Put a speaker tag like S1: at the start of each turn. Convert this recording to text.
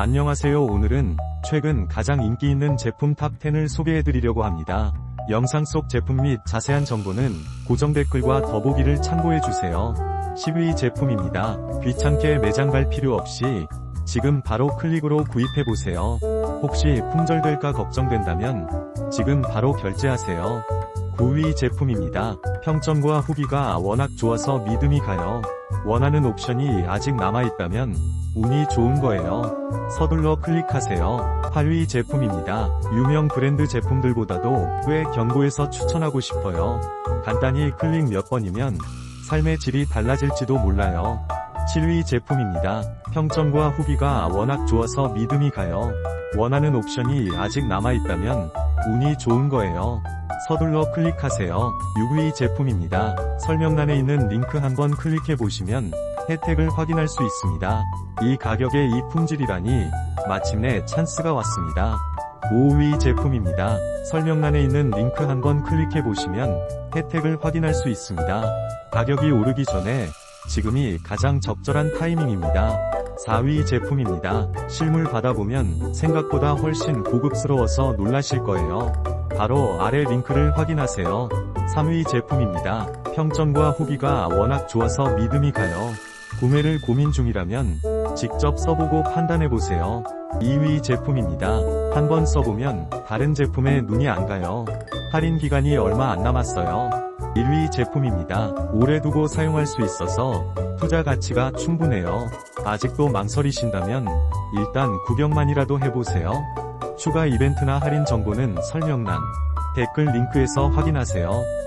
S1: 안녕하세요 오늘은 최근 가장 인기 있는 제품 탑10을 소개해드리려고 합니다. 영상 속 제품 및 자세한 정보는 고정 댓글과 더보기를 참고해주세요. 10위 제품입니다. 귀찮게 매장 갈 필요 없이 지금 바로 클릭으로 구입해보세요. 혹시 품절될까 걱정된다면 지금 바로 결제하세요. 9위 제품입니다. 평점과 후기가 워낙 좋아서 믿음이 가요. 원하는 옵션이 아직 남아있다면 운이 좋은 거예요. 서둘러 클릭하세요. 8위 제품입니다. 유명 브랜드 제품들보다도 꽤 견고해서 추천하고 싶어요. 간단히 클릭 몇 번이면 삶의 질이 달라질지도 몰라요. 7위 제품입니다. 평점과 후기가 워낙 좋아서 믿음이 가요. 원하는 옵션이 아직 남아있다면 운이 좋은 거예요. 서둘러 클릭하세요. 6위 제품입니다. 설명란에 있는 링크 한번 클릭해 보시면 혜택을 확인할 수 있습니다. 이 가격에 이 품질이라니 마침내 찬스가 왔습니다. 5위 제품입니다. 설명란에 있는 링크 한번 클릭해 보시면 혜택을 확인할 수 있습니다. 가격이 오르기 전에 지금이 가장 적절한 타이밍입니다. 4위 제품입니다. 실물 받아보면 생각보다 훨씬 고급스러워서 놀라실 거예요. 바로 아래 링크를 확인하세요. 3위 제품입니다. 평점과 후기가 워낙 좋아서 믿음이 가요. 구매를 고민 중이라면 직접 써보고 판단해보세요. 2위 제품입니다. 한번 써보면 다른 제품에 눈이 안 가요. 할인 기간이 얼마 안 남았어요. 1위 제품입니다. 오래 두고 사용할 수 있어서 투자 가치가 충분해요. 아직도 망설이신다면 일단 구경만이라도 해보세요. 추가 이벤트나 할인 정보는 설명란, 댓글 링크에서 확인하세요.